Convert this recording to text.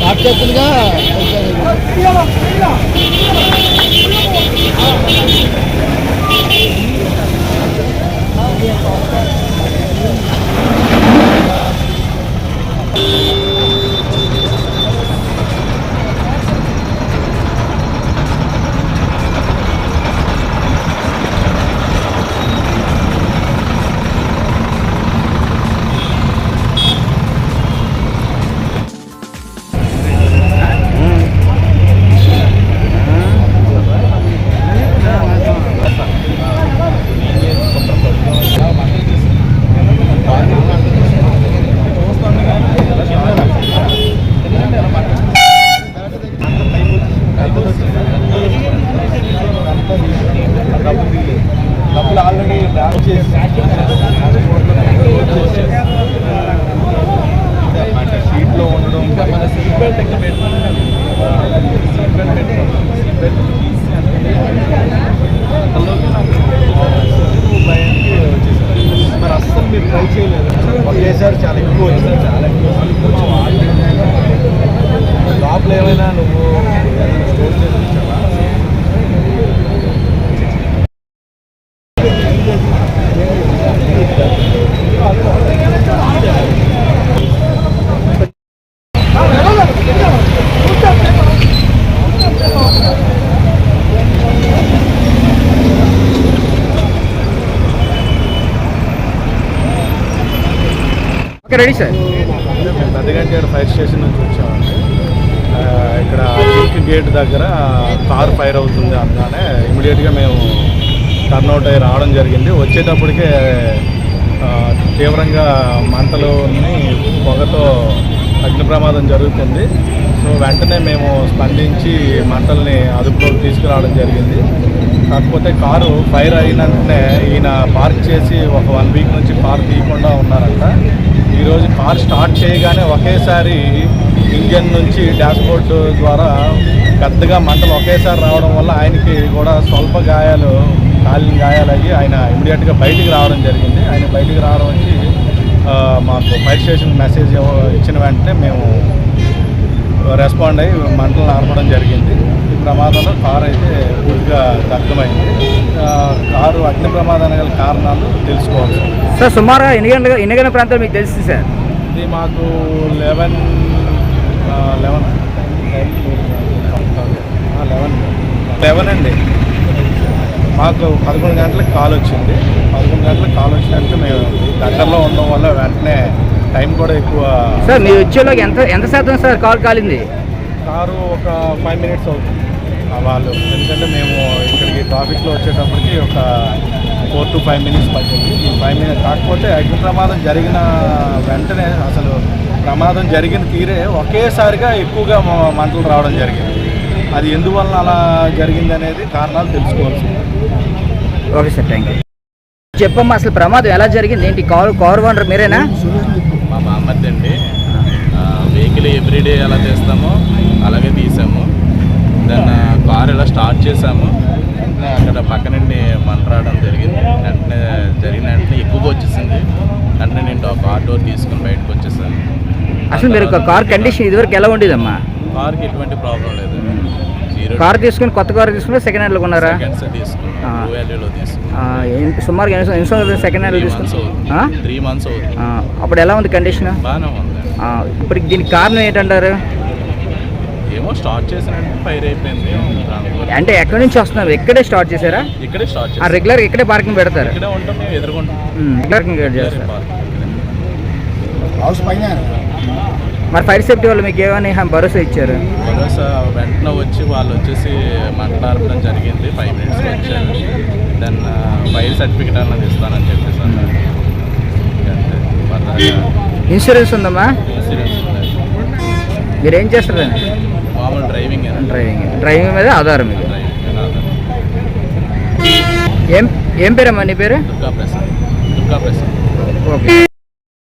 సాక్షాత్తులుగా చేసి ఉండడం మన సీట్ బెల్ట్ ఎక్కడ సీట్ బెల్ట్ పెట్టుకుంటాం సీట్ బెల్ట్ రెడీ సార్ మేము పెద్దగంటేడు ఫైర్ స్టేషన్ నుంచి వచ్చామండి. ఇక్కడ జింక్ గేట్ దగ్గర కార్ ఫైర్ అవుతుంది అనగానే ఇమీడియట్గా మేము టర్న్అవుట్ అయ్యి రావడం జరిగింది. వచ్చేటప్పటికే తీవ్రంగా మంటలు పొగతో అగ్ని ప్రమాదం జరుగుతుంది. సో వెంటనే మేము స్పందించి మంటల్ని అదుపులోకి తీసుకురావడం జరిగింది. కాకపోతే కారు ఫైర్ అయిన వెంటనే ఈయన పార్క్ చేసి ఒక వన్ వీక్ నుంచి కార్ తీయకుండా ఉన్నారంట. ఈరోజు కారు స్టార్ట్ చేయగానే ఒకేసారి ఇంజన్ నుంచి డాష్బోర్డ్ ద్వారా పెద్దగా మంటలు ఒకేసారి రావడం వల్ల ఆయనకి కూడా స్వల్ప గాయాలు కాలిన గాయాలయ్యి ఆయన ఇమీడియట్గా బయటికి రావడం జరిగింది ఆయన బయటికి రావడం వచ్చి మాకు ఫైర్ స్టేషన్ మెసేజ్ ఇచ్చిన వెంటనే మేము రెస్పాండ్ అయ్యి మంటలు ఆర్పడం జరిగింది ఈ ప్రమాదంలో కారు అయితే పూర్తిగా దగ్ధమైంది ఆ, కారు అగ్ని ప్రమాదానికి గల కారణాలు తెలుసుకోవాల్సి ఉంది. సార్ సుమారు ఎన్ని గంటల ఎన్ని గంటల ప్రాంతం మీకు తెలుస్తుంది సార్ ఇది మాకు లెవెన్ లెవెన్ లెవెన్ లెవెన్ అండి మాకు పదకొండు గంటలకు కాల్ వచ్చింది. పదకొండు గంటలకు కాల్ వచ్చినంటే మేము దగ్గరలో ఉండడం వల్ల వెంటనే టైం కూడా ఎక్కువ సార్ మీరు వచ్చేలోకి ఎంత ఎంత శాతం సార్ కాల్ కాలింది? కారు ఒక ఫైవ్ మినిట్స్ అవుతుంది. వాళ్ళు ఎందుకంటే మేము ఇక్కడికి ట్రాఫిక్లో వచ్చేటప్పటికి ఒక ఫోర్ టు ఫైవ్ మినిట్స్ పట్టింది. ఈ ఫైవ్ మినిట్స్ కాకపోతే అగ్ని ప్రమాదం జరిగిన వెంటనే అసలు ప్రమాదం జరిగిన తీరే ఒకేసారిగా ఎక్కువగా మంటలు రావడం జరిగింది. అది ఎందువలన అలా జరిగింది అనేది కారణాలు తెలుసుకోవాల్సి ఉంది. ఓకే సార్ థ్యాంక్ యూ చెప్పమ్మా అసలు ప్రమాదం ఎలా జరిగింది? ఏంటి కారు కారు ఓనర్ మీరేనా? మా బామ్మర్ది అండి. వెహికల్ ఎవ్రీడే ఎలా తీస్తామో అలాగే తీసాము. దాన్ని కార్ ఇలా స్టార్ట్ చేసాము. అక్కడ పక్క నుండి మంట రావడం జరిగింది. వెంటనే జరిగిన వెంటనే ఎక్కువగా వచ్చేసింది. వెంటనే నేను కార్ డోర్ తీసుకుని బయటకు వచ్చేసాను. అసలు మీరు ఒక కార్ కండిషన్ ఇదివరకు ఎలా ఉండేదమ్మా? కార్కి ఎటువంటి ప్రాబ్లం లేదు. కార్ తీసుకుని కొత్త కార్ తీసుకుని సెకండ్ హ్యాండ్లో కొన్నారా? ఎన్- సుమారు ఎన్ని ఎన్ని సంవత్సరాలు సెకండ్ హ్యాండ్లో మంత్స్ తీసుకుని? అప్పుడు ఎలా ఉంది కండిషన్ ఇప్పుడు దీనికి కారణం ఏంటంటారు? ఏమో స్టార్ట్ చేసిన ఫైర్ అయిపోయింది. దానివల్ల. అంటే ఎక్కడి నుంచి వస్తున్నారు? ఇక్కడే స్టార్ట్ చేశారా? ఇక్కడే స్టార్ట్ ఆ రెగ్యులర్ ఇక్కడే పార్కింగ్ పెడతారు? ఇక్కడే ఉంటాం మేము ఎదుర్కొంటాం రెగ్యులర్ చేస్తారు. హౌస్ పైన? మరి ఫైర్ సేఫ్టీ వాళ్ళు మీకు ఏమని భరోసా ఇచ్చారు? భరోసా వెంటనే వచ్చి వాళ్ళు వచ్చేసి మాట్లాడడం జరిగింది. ఫైవ్ మినిట్స్ వచ్చారు. దెన్ ఫైర్ సర్టిఫికేట్ అన్నది ఇస్తానని చెప్పేసి అన్నారు. ఇన్సూరెన్స్ ఉందమ్మా? ఇన్సూరెన్స్ మీరు ఏం చేస్తారండి? మామూలు డ్రైవింగ్ డ్రైవింగ్ డ్రైవింగ్ మీద ఆధారం ఆధార్. ఏం ఏం పేరమ్మా నీ పేరు? దుర్గా ప్రసాద్ దుర్గా ప్రసాద్ ఓకే.